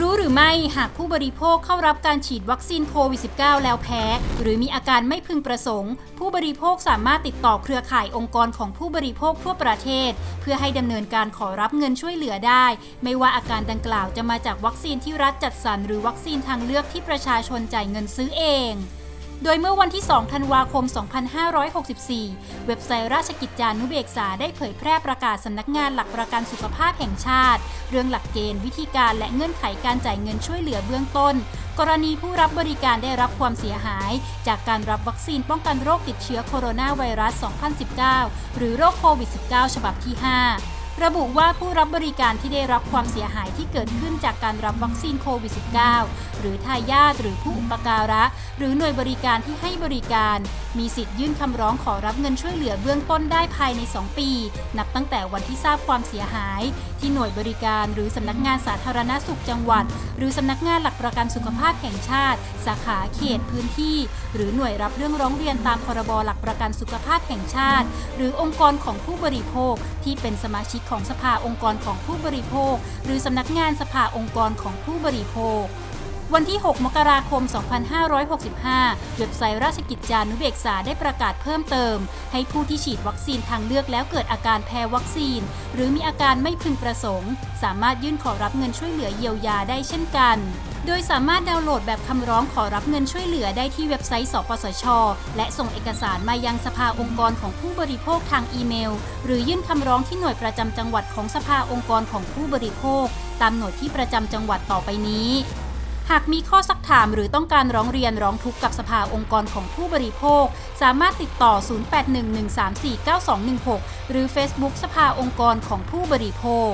รู้หรือไม่หากผู้บริโภคเข้ารับการฉีดวัคซีนโควิด -19 แล้วแพ้ หรือมีอาการไม่พึงประสงค์ ผู้บริโภคสามารถติดต่อเครือข่ายองค์กรของผู้บริโภคทั่วประเทศ เพื่อให้ดำเนินการขอรับเงินช่วยเหลือได้ ไม่ว่าอาการดังกล่าวจะมาจากวัคซีนที่รัฐจัดสรรหรือวัคซีนทางเลือกที่ประชาชนจ่ายเงินซื้อเอง โดยเมื่อวันที่ 2 ธันวาคม 2564 เว็บไซต์ราชกิจจานุเบกษาได้เผยแพร่ประกาศสำนักงานหลักประกันสุขภาพแห่งชาติ เรื่องหลักเกณฑ์วิธีการและเงื่อนไขการจ่ายเงินช่วยเหลือเบื้องต้น กรณีผู้รับบริการได้รับความเสียหาย จากการรับวัคซีนป้องกันโรคติดเชื้อโคโรนาไวรัส 2019 หรือโรคโควิด -19 ฉบับที่ 5 ระบุว่าผู้รับบริการที่ได้รับความเสียหายที่เกิดขึ้นจากการรับวัคซีนโควิด -19 หรือทายาทหรือผู้อุปการะ หรือหน่วยบริการที่ให้บริการ มีสิทธิ์ยื่นคำร้องขอรับเงินช่วยเหลือเบื้องต้นได้ภายใน 2 ปี นับตั้งแต่วันที่ทราบความเสียหาย ที่หน่วยบริการหรือสำนักงานสาธารณสุขจังหวัด หรือสำนักงานหลักประกันสุขภาพแห่งชาติ สาขาเขตพื้นที่ หรือหน่วยรับเรื่องร้องเรียนตามพรบหลักประกันสุขภาพแห่งชาติ หรือองค์กรของผู้บริโภค ที่เป็นสมาชิกของสภาองค์กรของผู้บริโภค หรือสำนักงานสภาองค์กรของผู้บริโภค วันที่ 6 มกราคม 2565 เว็บไซต์ราชกิจจานุเบกษาได้ประกาศเพิ่มเติม ให้ผู้ที่ฉีดวัคซีนทางเลือกแล้วเกิดอาการแพ้วัคซีน หรือมีอาการไม่พึงประสงค์ สามารถยื่นขอรับเงินช่วยเหลือเยียวยาได้เช่นกัน โดยสามารถดาวน์โหลดแบบคำร้องขอรับเงินช่วยเหลือได้ที่เว็บไซต์ สปสช และส่งเอกสารมายังสภาองค์กรของผู้บริโภคทางอีเมล หรือยื่นคำร้องที่หน่วยประจำจังหวัดของสภาองค์กรของผู้บริโภค ตามหน่วยที่ประจำจังหวัดต่อไปนี้ หากมีข้อสักถามหรือต้องการร้องเรียนร้องทุกข์กับสภาองค์กรของผู้บริโภค สามารถติดต่อ 0811349216 หรือ Facebook สภาองค์กรของผู้บริโภค